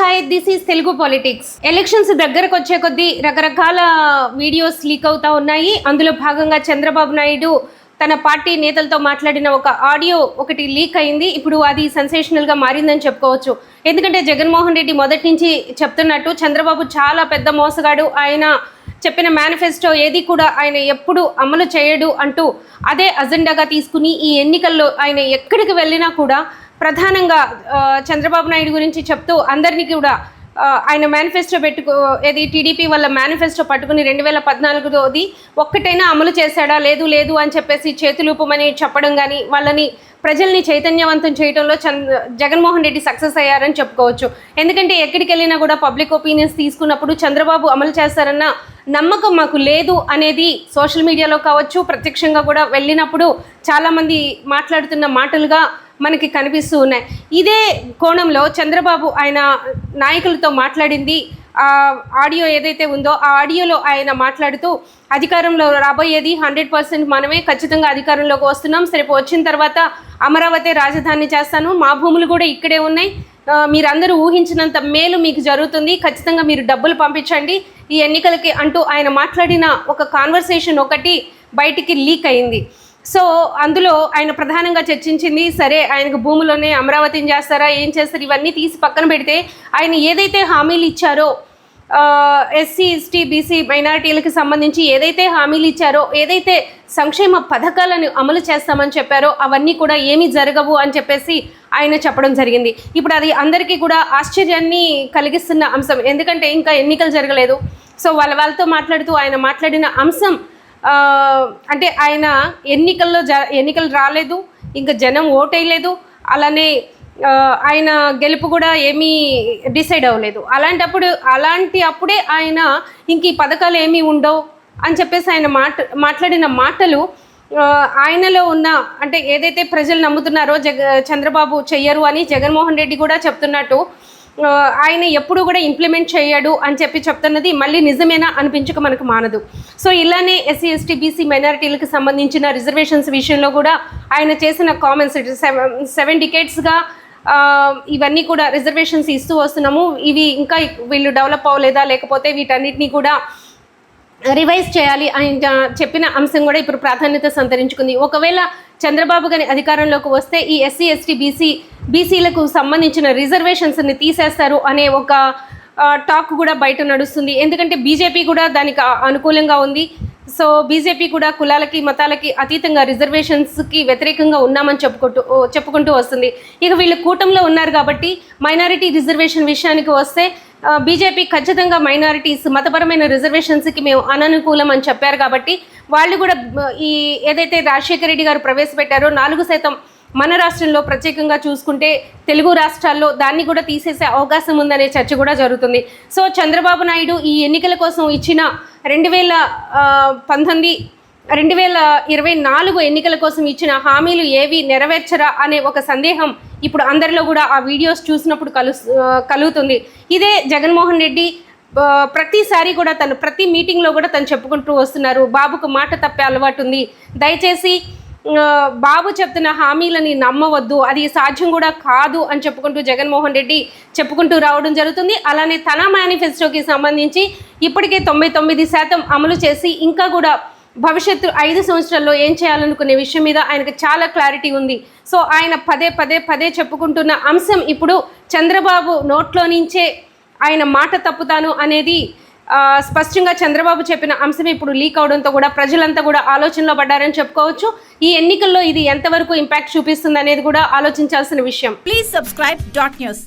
Hi this is Telugu politics elections దగ్గరకు వచ్చే కొద్దీ రకరకాల వీడియోస్ లీక్ అవుతా ఉన్నాయి. అందులో భాగంగా చంద్రబాబు నాయుడు తన పార్టీ నేతలతో మాట్లాడిన ఒక ఆడియో ఒకటి లీక్ అయింది. ఇప్పుడు అది సెన్సేషనల్గా మారిందని చెప్పుకోవచ్చు. ఎందుకంటే జగన్మోహన్ రెడ్డి మొదటి నుంచి చెప్తున్నట్టు చంద్రబాబు చాలా పెద్ద మోసగాడు. ఆయన చెప్పిన మేనిఫెస్టో ఏది కూడా ఆయన ఎప్పుడు అమలు చేయడు అంటూ అదే అజెండాగా తీసుకుని ఈ ఎన్నికల్లో ఆయన ఎక్కడికి వెళ్ళినా కూడా ప్రధానంగా చంద్రబాబు నాయుడు గురించి చెప్తూ అందరినీ కూడా ఆయన మేనిఫెస్టో పెట్టుకో ఏది టీడీపీ వాళ్ళ మేనిఫెస్టో పట్టుకుని రెండు వేల పద్నాలుగుది ఒక్కటైనా అమలు చేశాడా? లేదు లేదు అని చెప్పేసి చేతులూపమని చెప్పడం కానీ వాళ్ళని ప్రజల్ని చైతన్యవంతం చేయడంలో చంద్ర జగన్మోహన్ రెడ్డి సక్సెస్ అయ్యారని చెప్పుకోవచ్చు. ఎందుకంటే ఎక్కడికి వెళ్ళినా కూడా పబ్లిక్ ఒపీనియన్స్ తీసుకున్నప్పుడు చంద్రబాబు అమలు చేస్తారన్న నమ్మకం మాకు లేదు అనేది సోషల్ మీడియాలో కావచ్చు ప్రత్యక్షంగా కూడా వెళ్ళినప్పుడు చాలామంది మాట్లాడుతున్న మాటలుగా మనకి కనిపిస్తూ ఉన్నాయి. ఇదే కోణంలో చంద్రబాబు ఆయన నాయకులతో మాట్లాడింది. ఆ ఆడియో ఏదైతే ఉందో ఆ ఆడియోలో ఆయన మాట్లాడుతూ అధికారంలో రాబోయేది హండ్రెడ్ పర్సెంట్ మనమే. ఖచ్చితంగా అధికారంలోకి వస్తున్నాం. సరే వచ్చిన తర్వాత అమరావతి రాజధాని చేస్తాను. మా భూములు కూడా ఇక్కడే ఉన్నాయి. మీరందరూ ఊహించినంత మేలు మీకు జరుగుతుంది. ఖచ్చితంగా మీరు డబ్బులు పంపించండి. ఈ ఎన్నికలకి అంటూ ఆయన మాట్లాడిన ఒక కాన్వర్సేషన్ ఒకటి బయటికి లీక్ అయింది. సో అందులో ఆయన ప్రధానంగా చర్చించింది సరే ఆయనకు భూములోనే అమరావతిని చేస్తారా ఏం చేస్తారు ఇవన్నీ తీసి పక్కన పెడితే ఆయన ఏదైతే హామీలు ఇచ్చారో ఎస్సీ ఎస్టీ బీసీ మైనారిటీలకు సంబంధించి ఏదైతే హామీలు ఇచ్చారో ఏదైతే సంక్షేమ పథకాలను అమలు చేస్తామని చెప్పారో అవన్నీ కూడా ఏమీ జరగవు అని చెప్పేసి ఆయన చెప్పడం జరిగింది. ఇప్పుడు అది అందరికీ కూడా ఆశ్చర్యాన్ని కలిగిస్తున్న అంశం. ఎందుకంటే ఇంకా ఎన్నికలు జరగలేదు. సో వాళ్ళ వాళ్ళతో మాట్లాడుతూ ఆయన మాట్లాడిన అంశం అంటే ఆయన ఎన్నికల్లో జ ఎన్నికలు రాలేదు ఇంకా జనం ఓటేయలేదు అలానే ఆయన గెలుపు కూడా ఏమీ డిసైడ్ అవ్వలేదు. అలాంటప్పుడు అలాంటి అప్పుడే ఆయన ఇంక ఈ పథకాలు ఏమీ ఉండవు అని చెప్పేసి ఆయన మాట మాట్లాడిన మాటలు ఆయనలో ఉన్న అంటే ఏదైతే ప్రజలు నమ్ముతున్నారో జగ చంద్రబాబు చెయ్యరు అని జగన్మోహన్ రెడ్డి కూడా చెప్తున్నట్టు ఆయన ఎప్పుడు కూడా ఇంప్లిమెంట్ చేయడు అని చెప్పి చెప్తున్నది మళ్ళీ నిజమేనా అనిపించక మనకు మానదు. సో ఇలానే ఎస్సీ ఎస్టీ బీసీ మైనారిటీలకు సంబంధించిన రిజర్వేషన్స్ విషయంలో కూడా ఆయన చేసిన కామెంట్స్ సెవెన్ సెవెన్ డికేట్స్గా ఇవన్నీ కూడా రిజర్వేషన్స్ ఇస్తూ వస్తున్నాము. ఇవి ఇంకా వీళ్ళు డెవలప్ అవ్వలేదా లేకపోతే వీటన్నిటిని కూడా రివైజ్ చేయాలి ఆయన చెప్పిన అంశం కూడా ఇప్పుడు ప్రాధాన్యత సంతరించుకుంది. ఒకవేళ చంద్రబాబు గారి అధికారంలోకి వస్తే ఈ ఎస్సీ ఎస్టీ బీసీ బీసీలకు సంబంధించిన రిజర్వేషన్స్ని తీసేస్తారు అనే ఒక టాక్ కూడా బయట నడుస్తుంది. ఎందుకంటే బీజేపీ కూడా దానికి అనుకూలంగా ఉంది. సో బీజేపీ కూడా కులాలకి మతాలకి అతీతంగా రిజర్వేషన్స్కి వ్యతిరేకంగా ఉన్నామని చెప్పుకుంటూ చెప్పుకుంటూ వస్తుంది. ఇక వీళ్ళు కూటంలో ఉన్నారు కాబట్టి మైనారిటీ రిజర్వేషన్ విషయానికి వస్తే బీజేపీ ఖచ్చితంగా మైనారిటీస్ మతపరమైన రిజర్వేషన్స్కి మేము అననుకూలం అని చెప్పారు కాబట్టి వాళ్ళు కూడా ఈ ఏదైతే రాజశేఖర రెడ్డి గారు ప్రవేశపెట్టారో నాలుగు శాతం మన రాష్ట్రంలో ప్రత్యేకంగా చూసుకుంటే తెలుగు రాష్ట్రాల్లో దాన్ని కూడా తీసేసే అవకాశం ఉందనే చర్చ కూడా జరుగుతుంది. సో చంద్రబాబు నాయుడు ఈ ఎన్నికల కోసం ఇచ్చిన రెండు వేల పంతొమ్మిది రెండు వేల ఇరవై నాలుగు ఎన్నికల కోసం ఇచ్చిన హామీలు ఏవి నెరవేర్చరా అనే ఒక సందేహం ఇప్పుడు అందరిలో కూడా ఆ వీడియోస్ చూసినప్పుడు కలు కలుగుతుంది. ఇదే జగన్మోహన్ రెడ్డి ప్రతిసారి కూడా తను ప్రతి మీటింగ్లో కూడా తను చెప్పుకుంటూ వస్తున్నారు. బాబుకు మాట తప్పే అలవాటు ఉంది. దయచేసి బాబు చెప్తున్న హామీలని నమ్మవద్దు అది సాధ్యం కూడా కాదు అని చెప్పుకుంటూ జగన్మోహన్ రెడ్డి చెప్పుకుంటూ రావడం జరుగుతుంది. అలానే తన మేనిఫెస్టోకి సంబంధించి ఇప్పటికే తొంభై తొమ్మిది శాతం అమలు చేసి ఇంకా కూడా భవిష్యత్తు ఐదు సంవత్సరాల్లో ఏం చేయాలనుకునే విషయం మీద ఆయనకు చాలా క్లారిటీ ఉంది. సో ఆయన పదే పదే పదే చెప్పుకుంటున్న అంశం ఇప్పుడు చంద్రబాబు నోట్లో నుంచే ఆయన మాట తప్పుతాను అనేది స్పష్టంగా చంద్రబాబు చెప్పిన అంశం ఇప్పుడు లీక్ అవడంతో కూడా ప్రజలంతా కూడా ఆలోచనలో పడ్డారని చెప్పుకోవచ్చు. ఈ ఎన్నికల్లో ఇది ఎంతవరకు ఇంపాక్ట్ చూపిస్తుంది అనేది కూడా ఆలోచించాల్సిన విషయం. Please subscribe dot news